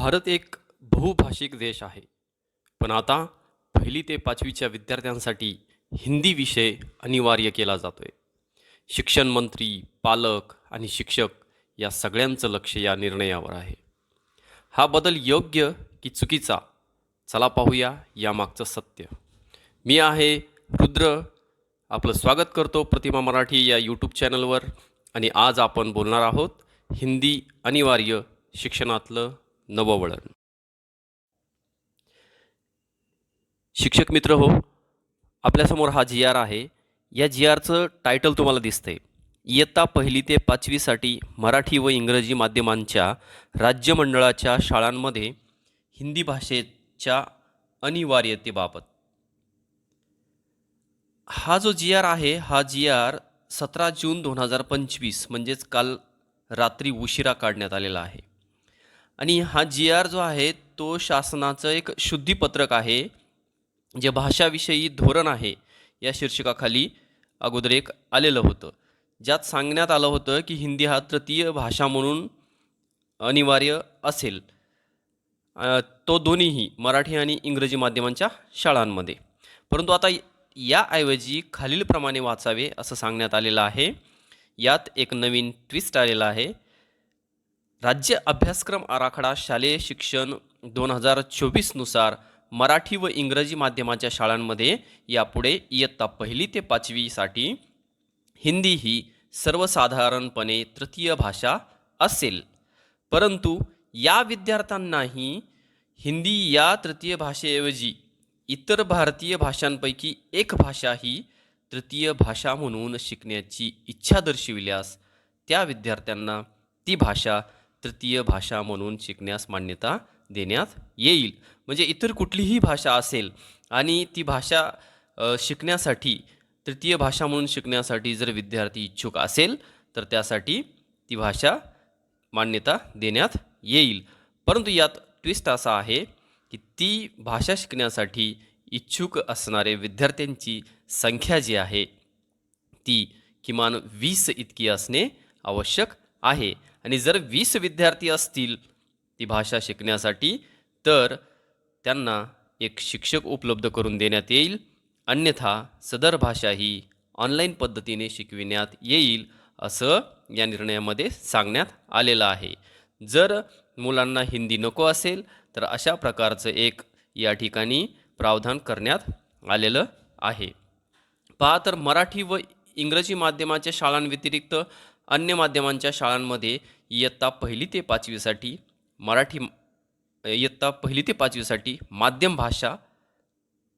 भारत एक बहुभाषिक देश आहे. पण आता पहिली ते पाचवीच्या विद्यार्थ्यांसाठी हिंदी विषय अनिवार्य केला जातो आहे शिक्षण मंत्री पालक आणि शिक्षक या सगळ्यांचं लक्ष या निर्णयावर आहे. हा बदल योग्य की चुकीचा? चला पाहूया यामागचं सत्य. मी आहे रुद्र. आपलं स्वागत करतो प्रतिमा मराठी या यूट्यूब चॅनलवर आणि आज आपण बोलणार आहोत हिंदी अनिवार्य शिक्षणातलं नववळण. शिक्षक मित्र हो आपल्यासमोर हा जी आर आहे. या जी आरचं टायटल तुम्हाला दिसतंय. इयत्ता पहिली ते पाचवीसाठी मराठी व इंग्रजी माध्यमांच्या राज्यमंडळाच्या शाळांमध्ये हिंदी भाषेच्या अनिवार्यतेबाबत. हा जो जी आर आहे हा जी आर सतरा जून दोन हजार पंचवीस म्हणजेच काल रात्री उशिरा काढण्यात आलेला आहे. आणि हा जी आर जो आहे तो शासनाचं एक शुद्धीपत्रक आहे जे भाषाविषयी धोरण आहे या शीर्षकाखाली अगोदर एक आलेलं होतं. ज्यात सांगण्यात आलं होतं की हिंदी हा तृतीय भाषा म्हणून अनिवार्य असेल. तो दोन्हीही मराठी आणि इंग्रजी माध्यमांच्या शाळांमध्ये. परंतु आता याऐवजी खालीलप्रमाणे वाचावे असं सांगण्यात आलेलं आहे. यात एक नवीन ट्विस्ट आलेला आहे. राज्य अभ्यासक्रम आराखडा शालेय शिक्षण दोन हजार चोवीसनुसार मराठी व इंग्रजी माध्यमाच्या शाळांमध्ये यापुढे इयत्ता पहिली ते पाचवीसाठी हिंदी ही सर्वसाधारणपणे तृतीय भाषा असेल. परंतु या विद्यार्थ्यांनाही हिंदी या तृतीय भाषेऐवजी इतर भारतीय भाषांपैकी एक भाषा ही तृतीय भाषा म्हणून शिकण्याची इच्छा दर्शविल्यास त्या विद्यार्थ्यांना ती भाषा तृतीय भाषा म्हणून शिकण्यास मान्यता देण्यात येईल. म्हणजे इतर कुठलीही भाषा असेल आणि ती भाषा शिकण्यासाठी तृतीय भाषा म्हणून शिकण्यासाठी जर विद्यार्थी इच्छुक असेल तर त्यासाठी ती भाषा मान्यता देण्यात येईल. परंतु यात ट्विस्ट असा आहे की ती भाषा शिकण्यासाठी इच्छुक असणारे विद्यार्थ्यांची संख्या जी आहे ती किमान वीस इतकी असणे आवश्यक आहे. आणि जर वीस विद्यार्थी असतील ती भाषा शिकण्यासाठी तर त्यांना एक शिक्षक उपलब्ध करून देण्यात येईल. अन्यथा सदर भाषा ही ऑनलाईन पद्धतीने शिकविण्यात येईल असं या निर्णयामध्ये सांगण्यात आलेलं आहे. जर मुलांना हिंदी नको असेल तर अशा प्रकारचं एक या ठिकाणी प्रावधान करण्यात आलेलं आहे. पहा तर मराठी व इंग्रजी माध्यमाच्या शाळांव्यतिरिक्त अन्य माध्यमांच्या शाळांमध्ये इयत्ता पहिली ते पाचवीसाठी मराठी इयत्ता पहिली ते पाचवीसाठी माध्यम भाषा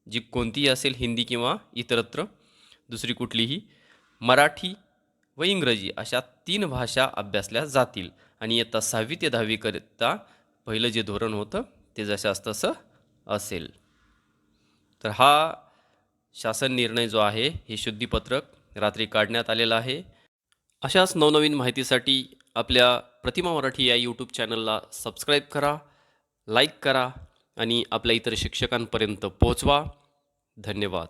जी कोणतीही असेल हिंदी किंवा इतरत्र दुसरी कुठलीही मराठी व इंग्रजी अशा तीन भाषा अभ्यासल्या जातील. आणि इयत्ता सहावी ते दहावीकरिता पहिलं जे धोरण होतं ते जशास तसं असेल. तर हा शासन निर्णय जो आहे हे शुद्धीपत्रक रात्री काढण्यात आलेलं आहे. अशाच नवनवीन माहितीसाठी आपल्या प्रतिमा मराठी या यूट्यूब चॅनलला सबस्क्राईब करा लाईक करा आणि आपल्या इतर शिक्षकांपर्यंत पोहोचवा. धन्यवाद.